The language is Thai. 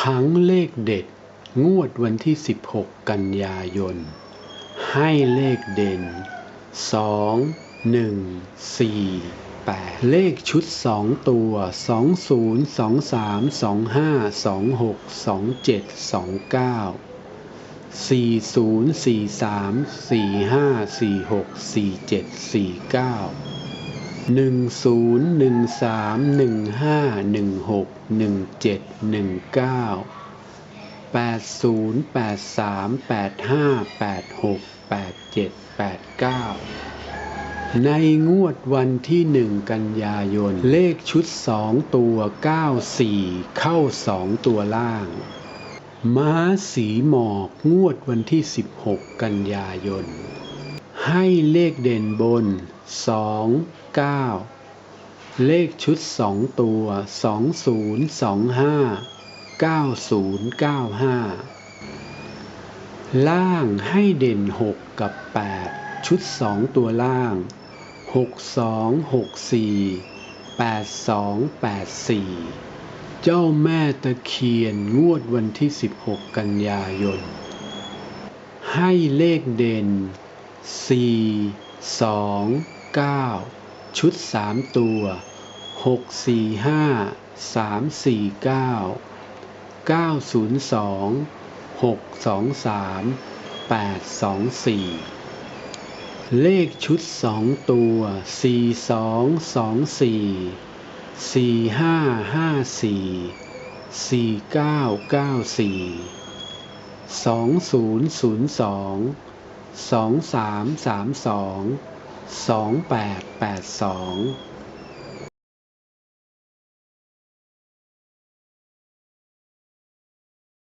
พังเลขเด็ด งวดวันที่ 16 กันยายน ให้เลขเด่น 2 1 4 8 เลขชุด 2 ตัว 20 23 25 26 27 29 40 43 45 46 47 49 หนึ่งศูนย์หนึ่งสามหนึ่งห้าหนึ่งหกหนึ่งเจ็ดหนึ่งเก้าแปดศูนย์แปดสามแปดห้าแปดหกแปดเจ็ดแปดเก้าในงวดวันที่หนึ่งกันยายน เลขชุดสองตัวเก้าสี่เข้าสองตัวล่าง ม้าสีหมอกงวดวันที่16กันยายน ให้เลขเด่นบน 2 9 เลขชุด 2 ตัว 20 25 90 95 ล่างให้เด่น 6 กับ 8 ชุด 2 ตัวล่าง 62 64 82 84 เจ้าแม่ตะเคียนงวดวันที่ 16 กันยายน ให้เลขเด่น 4 2 9ชุด3ตัว6 4 5 3 4 9 9 0 2 6 2 3 8 2 4เลขชุด2ตัว4 2 2 4สี่ห้าห้าสี่สี่เก้าเก้าสี่สองศูนย์ศูนย์สอง สองสามสามสองสองแปดแปดสอง